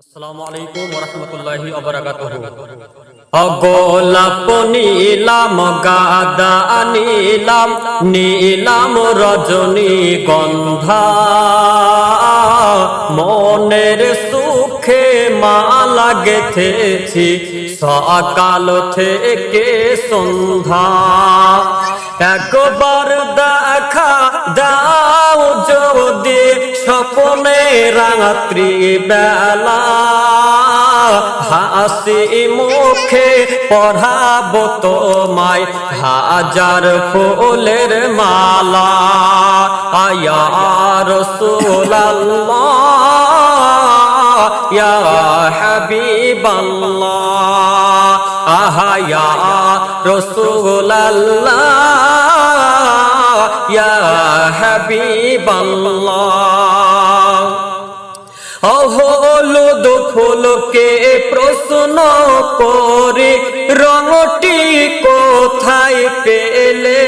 আসসালামু নীলাম গাদা নীলাম নীলাম, রজনী গন্ধা। মনের সুখে মালা গেথেছি সকাল থেকে সন্ধ্যা। একবার দেখা দাও যদি স্বপ্নে রাত্রি বেলা হাসি মুখে পড়াবো তোমায়। হাজার ফুলের মালা, আয়া রসুলাল্লাহ, ইয়া হাবিবাল্লাহ। আহা, ইয়া রসুলাল্লাহ, ইয়া হাবিবাল্লাহ। হলুদ ফুলকে প্রশ্ন করে, রঙটি কোথায় পেলে?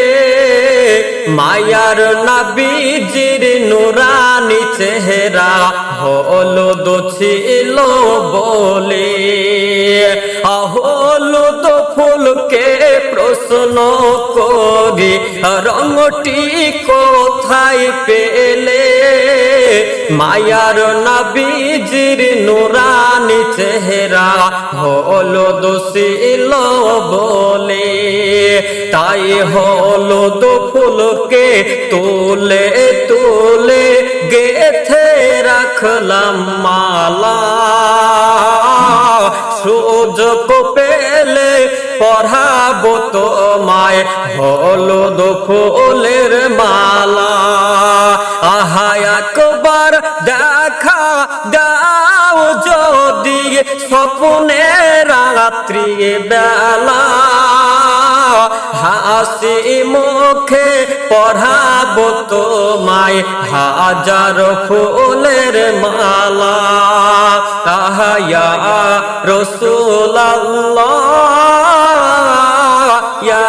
মায়ার নাবিজির নুরানি চেহারা হলুদ ছিল বলে। হলুদ ফুলকে প্রশ্ন করি, রঙটি কোথায় পেলে? মায়ার নবীজির নুরানি চেহারা হলো দোষিল বলে। তাই হলো দো ফুলকে তুলে তুলে গেথে রাখলাম মালা। সুযোগ পেলে পড়াবো তোমায়, হলুদ ফুলের মালা। আহা, একবার দেখা দাও যদি স্বপ্নে রাত্রি বেলা। হাসি মুখে পড়াবো তোমায়, হাজার ফুলের মালা। রসুল্লাহ ইয়া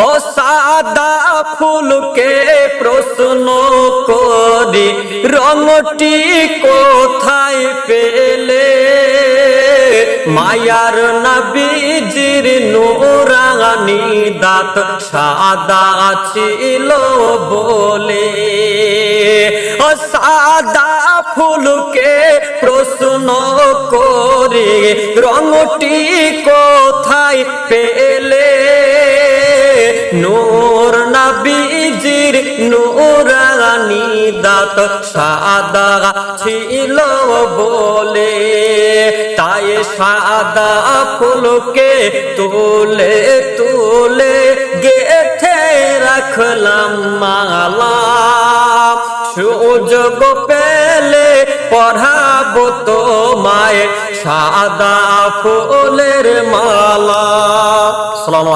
ও সাদা ফুলকে প্রশ্ন করি রঙটি কোথায় পেলে? মায়ার নবীজির নুরানি দাঁত সাদা ছিল বলে। ও সাদা ফুলকে প্রশ্ন করে, রঙটি কোথায় পেলে? নূর নবীজির নূরানি দাঁত সাদা ছিল বলে, তাই সাদা ফুলকে তুলে তুলে গেথে রাখলাম মালা। সুযোগ পেলে পড়াবো তোমায় সাদা ফুলের মালা। সালাম